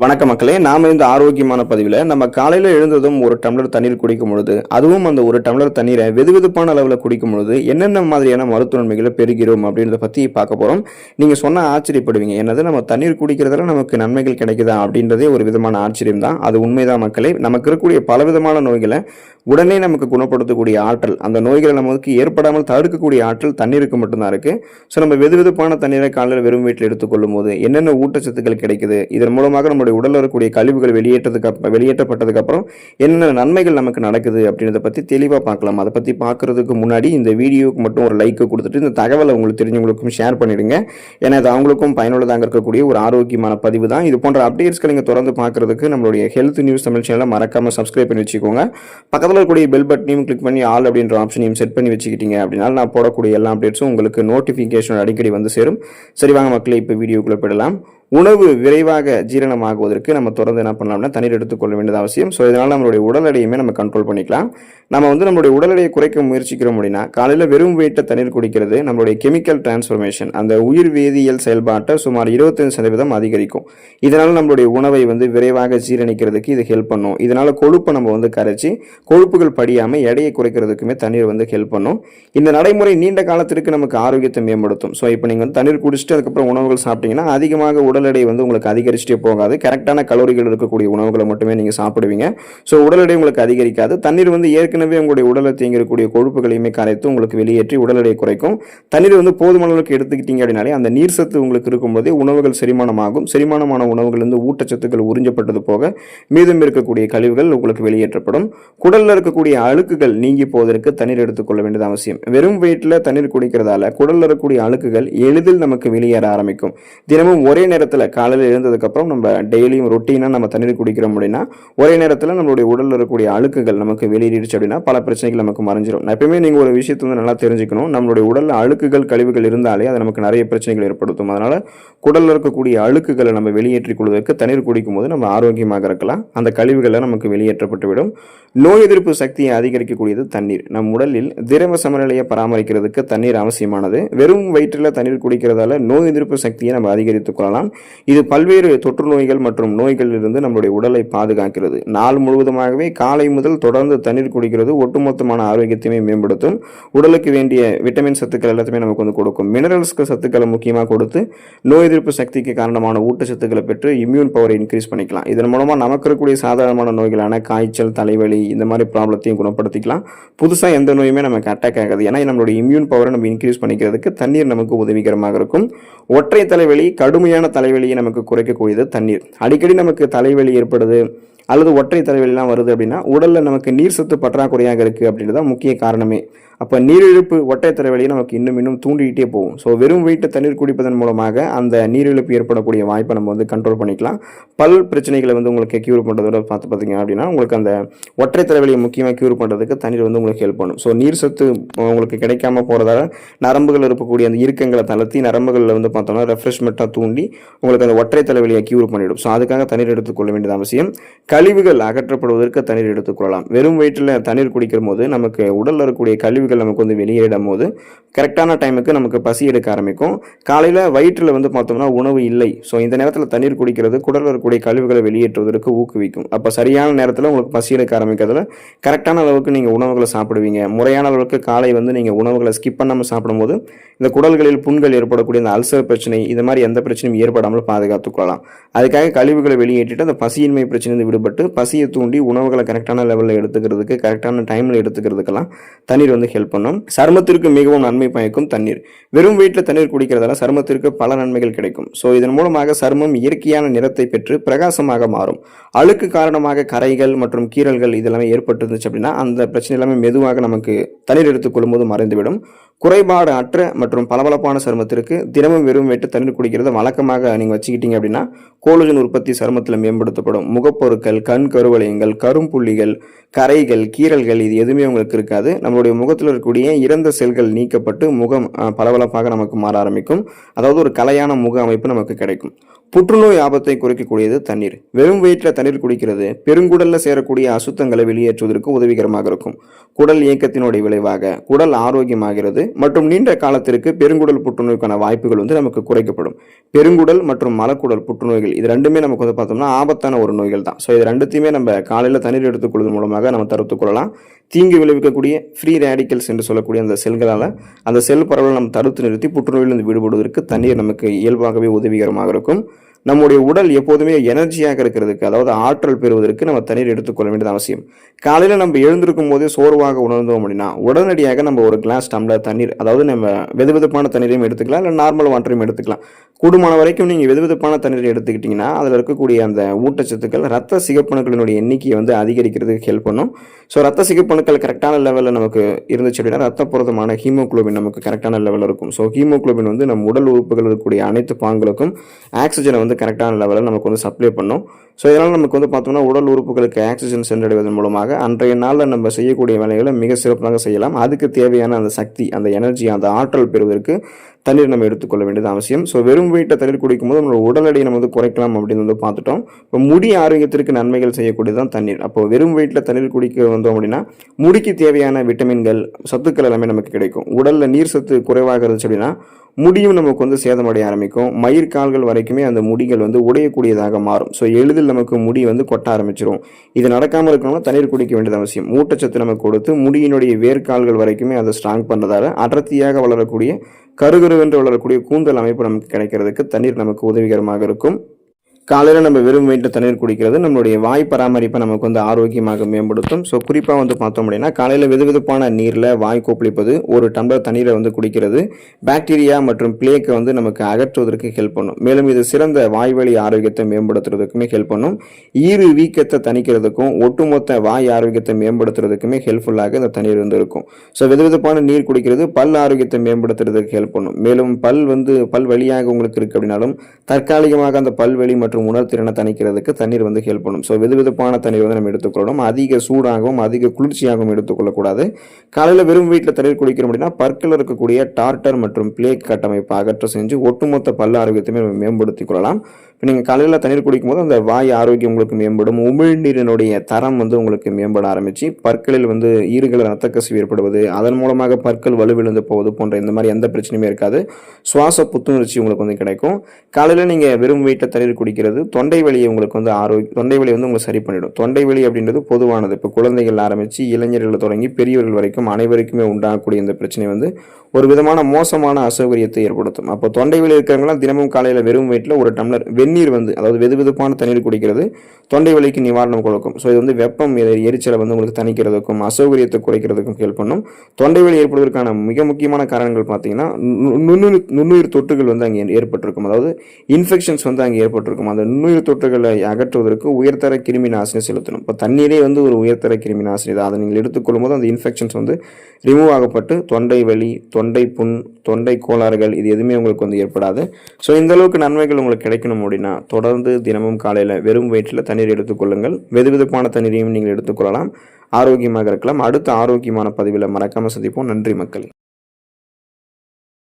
வணக்க மக்களே நாம இந்த ஆரோக்கியமான பதிவில் நம்ம காலையில் எழுந்ததும் ஒரு டம்ளர் தண்ணீர் குடிக்கும் பொழுது அதுவும் அந்த ஒரு டம்ளர் தண்ணீரை வெதுவெதுப்பான அளவில் குடிக்கும் பொழுது என்னென்ன மாதிரியான மருத்துவ நன்மைகளை பெறுகிறோம் அப்படின்றத பற்றி பார்க்க போகிறோம் நீங்கள் சொன்னால் ஆச்சரியப்படுவீங்க என்னது நம்ம தண்ணீர் குடிக்கிறதுல நமக்கு நன்மைகள் கிடைக்குதா அப்படின்றதே ஒரு விதமான ஆச்சரியம் தான். அது உண்மைதான் மக்களே நமக்கு இருக்கக்கூடிய பலவிதமான நோய்களை உடனே நமக்கு குணப்படுத்தக்கூடிய ஆற்றல் அந்த நோய்களை நமக்கு ஏற்படாமல் தடுக்கக்கூடிய ஆற்றல் தண்ணீருக்கு மட்டும்தான் இருக்குது ஸோ நம்ம வெது வெதுப்பான தண்ணீரை காலையில் வெறும் வீட்டில் எடுத்துக்கொள்ளும் போது என்னென்ன ஊட்டச்சத்துக்கள் கிடைக்குது இதன் மூலமாக நம்ம நம்முடைய உடலில் இருக்கக்கூடிய கழிவுகள் வெளியேற்றதுக்கு வெளியேற்றப்பட்டதுக்கப்புறம் என்னென்ன நன்மைகள் நமக்கு நடக்குது அப்படின்றத பற்றி தெளிவாக பார்க்கலாம். அதை பற்றி பார்க்குறதுக்கு முன்னாடி இந்த வீடியோவுக்கு மட்டும் ஒரு லைக்கை கொடுத்துட்டு இந்த தகவலை உங்களுக்கு தெரிஞ்சவங்களுக்கும் ஷேர் பண்ணிடுங்க. ஏன்னா அது அவங்களுக்கும் பயனுள்ளதாக இருக்கக்கூடிய ஒரு ஆரோக்கியமான பதிவு தான். இது போன்ற அப்டேட்ஸ்களை நீங்கள் தொடர்ந்து பார்க்குறதுக்கு நம்மளுடைய ஹெல்த் நியூஸ் தமிழ் சேனலை மறக்காமல் சப்ஸ்கிரைப் பண்ணி வச்சுக்கோங்க. பக்கத்தில் இருக்கக்கூடிய பெல் பட்டனையும் கிளிக் பண்ணி ஆல் அப்படின்ற ஆப்ஷனையும் செட் பண்ணி வச்சுக்கிட்டீங்க அப்படின்னா நான் போடக்கூடிய எல்லா அப்டேட்ஸும் உங்களுக்கு நோட்டிஃபிகேஷன் அடிக்கடி வந்து சேரும். சரி வாங்க மக்களை இப்போ வீடியோக்குள்ளே போயிடலாம். உணவு விரைவாக ஜீரணமாகுவதற்கு நம்ம தொடர்ந்து என்ன பண்ணலாம்னா தண்ணீர் எடுத்துக்கொள்ள வேண்டியது அவசியம். ஸோ இதனால் நம்மளுடைய உடல் எடையுமே நம்ம கண்ட்ரோல் பண்ணிக்கலாம். நம்ம வந்து நம்மளுடைய உடல் எடையை குறைக்க முயற்சிக்கிறோம் அப்படின்னா காலையில் வெறும் வெயிட்ட தண்ணீர் குடிக்கிறது நம்மளுடைய கெமிக்கல் டிரான்ஸ்ஃபர்மேஷன் அந்த உயிர் வேதியியல் செயல்பாட்டை சுமார் 25% சதவீதம் அதிகரிக்கும். இதனால் நம்மளுடைய உணவை வந்து விரைவாக ஜீரணிக்கிறதுக்கு இது ஹெல்ப் பண்ணும். இதனால் கொழுப்பை நம்ம வந்து கரைச்சி கொழுப்புகள் படியாமல் எடையை குறைக்கிறதுக்குமே தண்ணீர் வந்து ஹெல்ப் பண்ணும். இந்த நடைமுறை நீண்ட காலத்திற்கு நமக்கு ஆரோக்கியத்தை மேம்படுத்தும். ஸோ இப்போ நீங்கள் வந்து தண்ணீர் குடிச்சிட்டு அதுக்கப்புறம் உணவுகள் சாப்பிட்டீங்கன்னா அதிகமாக உடல் எடை வந்து உங்களுக்கு அதிகரிச்சுட்டே போகாது. கரெக்டான கலோரிகள் இருக்கக்கூடிய உணவுகளை மட்டுமே நீங்கள் சாப்பிடுவீங்க. ஸோ உடல் எடை உங்களுக்கு அதிகரிக்காது. தண்ணீர் வந்து ஏற்கனவே உங்களுடைய உடலை தேங்கிருக்கக்கூடிய கொழுப்புகளையுமே கரைத்து உங்களுக்கு வெளியேற்றி உடல் எடையை குறைக்கும். தண்ணீர் வந்து போதுமான அளவுக்கு எடுத்துக்கிட்டீங்க அப்படின்னாலே அந்த நீர் சத்து உங்களுக்கு இருக்கும்போதே உணவுகள் செரிமானமாகும். செரிமானமான உணவுகள் இருந்து ஊட்டச்சத்துக்கள் உறிஞ்சப்பட்டது போக மீதம் இருக்கக்கூடிய கழிவுகள் உங்களுக்கு வெளியேற்றப்படும். குடலில் இருக்கக்கூடிய அழுக்குகள் நீங்கி போவதற்கு தண்ணீர் எடுத்துக்கொள்ள வேண்டியது அவசியம். வெறும் வயிற்றில் தண்ணீர் குடிக்கிறதால குடலில் இருக்கக்கூடிய அழுக்குகள் எளிதில் நமக்கு வெளியேற ஆரம்பிக்கும். தினமும் ஒரே நேரம் நேரத்தில் காலையில் எழுந்ததுக்கப்புறம் நம்ம டெய்லியும் ரொட்டீனாக நம்ம தண்ணீர் குடிக்கிறோம் அப்படின்னா ஒரே நேரத்தில் நம்மளுடைய உடலில் இருக்கக்கூடிய அழுக்குகள் நமக்கு வெளியேறிடுச்சு அப்படின்னா பல பிரச்சனைகள் நமக்கு மறைஞ்சிடும் எப்பயுமே நீங்கள் ஒரு விஷயத்தை வந்து நல்லா தெரிஞ்சுக்கணும். நம்மளுடைய உடலில் அழுக்குகள் கழிவுகள் இருந்தாலே அது நமக்கு நிறைய பிரச்சனைகள் ஏற்படுத்தும். அதனால் குடலில் இருக்கக்கூடிய அழுக்குகளை நம்ம வெளியேற்றிக் கொள்வதற்கு தண்ணீர் குடிக்கும் போது நம்ம ஆரோக்கியமாக இருக்கலாம். அந்த கழிவுகளை நமக்கு வெளியேற்றப்பட்டுவிடும் நோய் எதிர்ப்பு சக்தியை அதிகரிக்கக்கூடியது தண்ணீர். நம் உடலில் திரவ சமநிலையை பராமரிக்கிறதுக்கு தண்ணீர் அவசியமானது. வெறும் வயிற்றில் தண்ணீர் குடிக்கிறதால நோய் எதிர்ப்பு சக்தியை நம்ம அதிகரித்துக் கொள்ளலாம். இது பல்வேறு தொற்று நோய்கள் மற்றும் நோய்களிலிருந்து நம்மளுடைய உடலை பாதுகாக்கிறது. நாள் முழுவதுமாகவே காலை முதல் தொடர்ந்து தண்ணீர் குடிக்கிறது ஒட்டுமொத்தமான ஆரோக்கியத்தையுமே மேம்படுத்தும். உடலுக்கு வேண்டிய விட்டமின் சத்துக்கள் எல்லாத்தையுமே நமக்கு வந்து கொடுக்கும். மினரல்ஸ்க்கு சத்துக்களை முக்கியமாக கொடுத்து நோய் எதிர்ப்பு சக்திக்கு காரணமான ஊட்டச்சத்துக்களை பெற்று இம்யூன் பவரை இன்க்ரீஸ் பண்ணிக்கலாம். இதன் மூலமாக நமக்கு இருக்கக்கூடிய சாதாரணமான நோய்களான காய்ச்சல் தலைவலி இந்த மாதிரி ப்ராப்ளத்தையும் குணப்படுத்திக்கலாம். புதுசாக எந்த நோயுமே நமக்கு அட்டாக் ஆகாது. ஏன்னா நம்மளுடைய இம்யூன் பவரை நம்ம இன்க்ரீஸ் பண்ணிக்கிறதுக்கு தண்ணீர் நமக்கு உதவிகரமாக இருக்கும். ஒற்றை தலைவலி கடுமையான தலைவலியை நமக்கு குறைக்கக்கூடியது தண்ணீர். அடிக்கடி நமக்கு தலைவலி ஏற்படுது அல்லது ஒற்றை தலைவலிலாம் வருது அப்படின்னா உடலில் நமக்கு நீர் சத்து பற்றாக்குறையாக இருக்குது அப்படின்றது தான் முக்கிய காரணமே. அப்போ நீரிழப்பு ஒற்றை தலைவலியை நமக்கு இன்னும் இன்னும் தூண்டிக்கிட்டே போகும். ஸோ வெறும் வீட்டை தண்ணீர் குடிப்பதன் மூலமாக அந்த நீரிழப்பு ஏற்படக்கூடிய வாய்ப்பை நம்ம வந்து கண்ட்ரோல் பண்ணிக்கலாம். பல் பிரச்சனைகளை வந்து உங்களுக்கு க்யூர் பண்ணுறதோட பார்த்து பார்த்தீங்க அப்படின்னா உங்களுக்கு அந்த ஒற்றை தலைவலியை முக்கியமாக க்யூர் பண்ணுறதுக்கு தண்ணீர் வந்து உங்களுக்கு ஹெல்ப் பண்ணும். ஸோ நீர் சத்து உங்களுக்கு கிடைக்காம போகிறதால நரம்புகள் இருக்கக்கூடிய அந்த இறுக்கங்களை தளர்த்தி நரம்புகளில் வந்து பார்த்தோம்னா ரெஃப்ரெஷ்மெண்ட்டாக தூண்டி உங்களுக்கு அந்த ஒற்றை தலைவலியை க்யூர் பண்ணிவிடும் ஸோ அதுக்காக தண்ணீர் எடுத்துக்கொள்ள வேண்டியது அவசியம். கழிவுகள் அகற்றப்படுவதற்கு தண்ணீர் எடுத்துக்கொள்ளலாம் வெறும் வயிற்றில் தண்ணீர் குடிக்கும் போது நமக்கு உடலில் இருக்கக்கூடிய கழிவுகள் நமக்கு வந்து வெளியேறும் போது கரெக்டான டைமுக்கு நமக்கு பசி எடுக்க ஆரம்பிக்கும். காலையில் வயிற்றில் வந்து பார்த்தோம்னா உணவு இல்லை. ஸோ இந்த நேரத்தில் தண்ணீர் குடிக்கிறது குடல் வரக்கூடிய கழிவுகளை வெளியேற்றுவதற்கு ஊக்குவிக்கும். அப்போ சரியான நேரத்தில் உங்களுக்கு பசி எடுக்க ஆரம்பிக்கிறதுல கரெக்டான அளவுக்கு நீங்கள் உணவுகளை சாப்பிடுவீங்க. முறையான அளவுக்கு காலை வந்து நீங்கள் உணவுகளை ஸ்கிப் பண்ணாமல் சாப்பிடும்போது இந்த குடல்களில் புண்கள் ஏற்படக்கூடிய இந்த அல்சர் பிரச்சனை இது மாதிரி எந்த பிரச்சனையும் ஏற்படாமல் பாதுகாத்துக்கொள்ளலாம். அதுக்காக கழிவுகளை வெளியேற்றிட்டு அந்த பசியின்மை பிரச்சனை விடுபட்டு பசியை தூண்டி உணவுகளை கரெக்டான லெவலில் எடுத்துக்கிறதுக்கு கரெக்டான டைமில் எடுத்துக்கிறதுக்கெல்லாம் தண்ணீர் வந்து ஹெல்ப் பண்ணும். சருமத்திற்கு மிகவும் நன்மை பயக்கும் தண்ணீர். வெறும் வீட்டில் தண்ணீர் குடிக்கிறதால சருமத்திற்கு பல நன்மைகள் கிடைக்கும். ஸோ இதன் மூலமாக சருமம் இயற்கையான நிறத்தை பெற்று பிரகாசமாக மாறும். அழுக்கு காரணமாக கரைகள் மற்றும் கீறல்கள் இதெல்லாமே ஏற்பட்டிருந்துச்சு அப்படின்னா அந்த பிரச்சனை எல்லாமே மெதுவாக நமக்கு தண்ணீர் எடுத்துக்கொள்ளும் போது மறைந்துவிடும். குறைபாடு அற்ற மற்றும் பளபளப்பான சருமத்திற்கு தினமும் வெறும் வெட்டு தண்ணீர் குடிக்கிறத வழக்கமாக நீங்கள் வச்சுக்கிட்டீங்க அப்படின்னா கோலஜன் உற்பத்தி சருமத்தில் மேம்படுத்தப்படும். முகப்பொருட்கள் கண் கருவளையங்கள் கரும்புள்ளிகள் கரைகள் கீறல்கள் இது எதுவுமே உங்களுக்கு இருக்காது. நம்மளுடைய முகத்தில் இருக்கக்கூடிய இறந்த செல்கள் நீக்கப்பட்டு முகம் பளபளப்பாக நமக்கு மாற ஆரம்பிக்கும். அதாவது ஒரு கலையான முக அமைப்பு நமக்கு கிடைக்கும். புற்றுநோய் ஆபத்தை குறைக்கக்கூடியது தண்ணீர். வெறும் வயிற்றில் தண்ணீர் குடிக்கிறது பெருங்குடலில் சேரக்கூடிய அசுத்தங்களை வெளியேற்றுவதற்கு உதவிகரமாக இருக்கும். குடல் இயக்கத்தினுடைய விளைவாக குடல் ஆரோக்கியமாகிறது மற்றும் நீண்ட காலத்திற்கு பெருங்குடல் புற்றுநோய்க்கான வாய்ப்புகள் வந்து நமக்கு குறைக்கப்படும். பெருங்குடல் மற்றும் மலக்குடல் புற்றுநோய்கள் இது ரெண்டுமே நமக்கு வந்து பார்த்தோம்னா ஆபத்தான ஒரு நோய்கள் தான். ஸோ இது ரெண்டுத்தையுமே நம்ம காலையில் தண்ணீர் எடுத்துக்கொள்வதன் மூலமாக நம்ம தடுத்துக்கொள்ளலாம் தீங்கு விளைவிக்கக்கூடிய ஃப்ரீ ரேடிக்கல்ஸ் என்று சொல்லக்கூடிய அந்த செல்களால் அந்த செல் பரவலை நம்ம தடுத்து நிறுத்தி புற்றுநோயிலிருந்து விடுபடுவதற்கு தண்ணீர் நமக்கு இயல்பாகவே உதவிகரமாக இருக்கும். நம்முடைய உடல் எப்போதுமே எனர்ஜியாக இருக்கிறதுக்கு அதாவது ஆற்றல் பெறுவதற்கு நம்ம தண்ணீர் எடுத்துக்கொள்ள வேண்டியது அவசியம். காலையில் நம்ம எழுந்திருக்கும் போதே சோர்வாக உணர்ந்தோம் அப்படின்னா உடனடியாக நம்ம ஒரு கிளாஸ் டம்ளர் தண்ணீர் அதாவது நம்ம வெதுவெதுப்பான தண்ணீரையும் எடுத்துக்கலாம் இல்லை நார்மல் வாட்டரையும் எடுத்துக்கலாம். கூடுமான வரைக்கும் நீங்கள் வெதுவெதுப்பான தண்ணீரை எடுத்துக்கிட்டிங்கன்னா அதில் இருக்கக்கூடிய அந்த ஊட்டச்சத்துக்கள் ரத்த சிகப்பணுக்களினுடைய எண்ணிக்கையை வந்து அதிகரிக்கிறதுக்கு ஹெல்ப் பண்ணும். ஸோ ரத்த சிகப்பணுக்கள் கரெக்டான லெவலில் நமக்கு இருந்துச்சு அப்படின்னா ரத்த புரதமான ஹீமோகுளோபின் நமக்கு கரெக்டான லெவலில் இருக்கும். ஸோ ஹீமோகுளோபின் வந்து நம்ம உடல் உறுப்புகள் இருக்கக்கூடிய அனைத்து பாங்களுக்கும் ஆக்சிஜனை வந்து கரெக்டான லெவலில் நமக்கு வந்து சப்ளை பண்ணும். ஸோ இதனால் நமக்கு வந்து பார்த்தோம்னா உடல் உறுப்புகளுக்கு ஆக்சிஜன் சென்றடைவதன் மூலமாக அன்றைய நாளில் நம்ம செய்யக்கூடிய வேலைகளை மிக சிறப்பாக செய்யலாம். அதுக்கு தேவையான அந்த சக்தி அந்த எனர்ஜி அந்த ஆற்றல் பெறுவதற்கு தண்ணீர் நம்ம எடுத்துக்கொள்ள வேண்டியது அவசியம். ஸோ வெறும் வீட்டை தண்ணீர் குடிக்கும் போது நம்மளோட உடல் எடையை நம்ம வந்து குறைக்கலாம் அப்படின்னு வந்து பார்த்துட்டோம். இப்போ முடி ஆரோக்கியத்திற்கு நன்மைகள் செய்யக்கூடியது தான் தண்ணீர். அப்போ வெறும் வீட்டில் தண்ணீர் குடிக்க வந்தோம் அப்படின்னா முடிக்கு தேவையான விட்டமின்கள் சத்துக்கள் எல்லாமே நமக்கு கிடைக்கும். உடலில் நீர் சத்து குறைவாக இருந்துச்சு அப்படின்னா முடியும் நமக்கு வந்து சேதமடைய ஆரம்பிக்கும். மயிர்கால்கள் வரைக்குமே அந்த முடிகள் வந்து உடையக்கூடியதாக மாறும். ஸோ எளிதில் நமக்கு முடி வந்து கொட்ட ஆரம்பிச்சிரும். இது நடக்காமல் இருக்கணும்னா தண்ணீர் குடிக்க வேண்டியது அவசியம். ஊட்டச்சத்து நம்ம கொடுத்து முடியினுடைய வேர்க்கால்கள் வரைக்குமே அதை ஸ்ட்ராங் பண்ணுறதால அடர்த்தியாக வளரக்கூடிய கருகருவென்று வளரக்கூடிய கூந்தல் அமைப்பு நமக்கு கிடைக்கிறதுக்கு தண்ணீர் நமக்கு உதவிகரமாக இருக்கும். காலையில் நம்ம வெறும் வயிற்று தண்ணீர் குடிக்கிறது நம்மளுடைய வாய் பராமரிப்பை நமக்கு வந்து ஆரோக்கியமாக மேம்படுத்தும். ஸோ குறிப்பாக வந்து பார்த்தோம் அப்படின்னா காலையில் வெதுவெதுப்பான நீரில் வாய் கொப்பளிப்பது ஒரு டம்ளர் தண்ணீரை வந்து குடிக்கிறது. பாக்டீரியா மற்றும் பிளேக்கை வந்து நமக்கு அகற்றுவதற்கு ஹெல்ப் பண்ணும். மேலும் இது சிறந்த வாய்வழி ஆரோக்கியத்தை மேம்படுத்துறதுக்குமே ஹெல்ப் பண்ணும். ஈறு வீக்கத்தை தணிக்கிறதுக்கும் ஒட்டுமொத்த வாய் ஆரோக்கியத்தை மேம்படுத்துறதுக்குமே ஹெல்ப்ஃபுல்லாக இந்த தண்ணீர் வந்து இருக்கும். ஸோ வெதுவெதுப்பான நீர் குடிக்கிறது பல் ஆரோக்கியத்தை மேம்படுத்துறதுக்கு ஹெல்ப் பண்ணும். மேலும் பல் வந்து பல் வழியாக உங்களுக்கு இருக்கு அப்படின்னாலும் தற்காலிகமாக அந்த பல்வெளி மற்றும் மற்றும் உணர்திறனை தணிக்கிறதுக்கு தண்ணீர் வந்து ஹெல்ப் பண்ணும். ஸோ வெது வெதுப்பான தண்ணீர் வந்து நம்ம எடுத்துக்கொள்ளணும். அதிக சூடாகவும் அதிக குளிர்ச்சியாகவும் எடுத்துக்கொள்ளக்கூடாது. காலையில் வெறும் வீட்டில் தண்ணீர் குடிக்கிறோம் அப்படின்னா பற்கள் இருக்கக்கூடிய டார்டர் மற்றும் பிளேக் கட்டமைப்பை அகற்ற செஞ்சு ஒட்டுமொத்த பல்ல ஆரோக்கியத்தையுமே நம்ம மேம்படுத்திக் கொள்ளலாம். இப்போ நீங்கள் காலையில் தண்ணீர் குடிக்கும்போது அந்த வாய் ஆரோக்கியம் உங்களுக்கு மேம்படும். உமிழ்நீரினுடைய தரம் வந்து உங்களுக்கு மேம்பட ஆரம்பிச்சு பற்களில் வந்து ஈறுகள் ரத்த கசிவு ஏற்படுவது அதன் மூலமாக பற்கள் வலுவிழுந்து போவது போன்ற இந்த மாதிரி எந்த பிரச்சனையுமே இருக்காது. சுவாச புத்துணர்ச்சி உங்களுக்கு வந்து கிடைக்கும். காலையில் நீங்கள் வெறும் வீட்டில் தண்ணீர் குடிக்கிற இருக்கிறது தொண்டை வலியை உங்களுக்கு வந்து ஆரோக்கிய தொண்டை வலி வந்து உங்களுக்கு சரி பண்ணிடும். தொண்டை வலி அப்படின்றது பொதுவானது. இப்போ குழந்தைகள் ஆரம்பித்து இளைஞர்கள் தொடங்கி பெரியவர்கள் வரைக்கும் அனைவருக்குமே உண்டாகக்கூடிய இந்த பிரச்சனை வந்து ஒரு விதமான மோசமான அசௌகரியத்தை ஏற்படுத்தும். அப்போ தொண்டை வலி இருக்கிறவங்களாம் தினமும் காலையில் வெறும் வயிற்றில் ஒரு டம்ளர் வெந்நீர் வந்து அதாவது வெது வெதுப்பான தண்ணீர் குடிக்கிறது தொண்டை வலிக்கு நிவாரணம் கொடுக்கும். ஸோ இது வந்து வெப்பம் எரிச்சலை வந்து உங்களுக்கு தணிக்கிறதுக்கும் அசௌகரியத்தை குறைக்கிறதுக்கும் ஹெல்ப் பண்ணும். தொண்டை வலி ஏற்படுவதற்கான மிக முக்கியமான காரணங்கள் பார்த்தீங்கன்னா நுண்ணுயிர் நுண்ணுயிர் தொற்றுகள் வந்து அங்கே ஏற்பட்டிருக்கும். அதாவது இன்ஃபெக்ஷன்ஸ் வந்து அங்கே ஏற்பட்டிருக்கும். அந்த நுண்ணுயிர் தொற்றுகளை அகற்றுவதற்கு உயர்தர கிருமி நாசினி செலுத்தணும். இப்போ தண்ணீரே வந்து ஒரு உயர்தர கிருமி நாசினி தான். அதை நீங்கள் எடுத்துக்கொள்ளும் போது அந்த இன்ஃபெக்ஷன்ஸ் வந்து ரிமூவ் ஆகப்பட்டு தொண்டை வலி தொண்டை புண் தொண்டை கோளாறுகள் இது எதுவுமே உங்களுக்கு வந்து ஏற்படாது. ஸோ இந்தளவுக்கு நன்மைகள் உங்களுக்கு கிடைக்கணும் அப்படின்னா தொடர்ந்து தினமும் காலையில் வெறும் வயிற்றில் தண்ணீர் எடுத்துக்கொள்ளுங்கள் வெது வெதுவெதுப்பான தண்ணீரையும் நீங்கள் எடுத்துக்கொள்ளலாம் ஆரோக்கியமாக இருக்கலாம். அடுத்த ஆரோக்கியமான பதிவில் மறக்காமல் சந்திப்போம். நன்றி மக்கள்.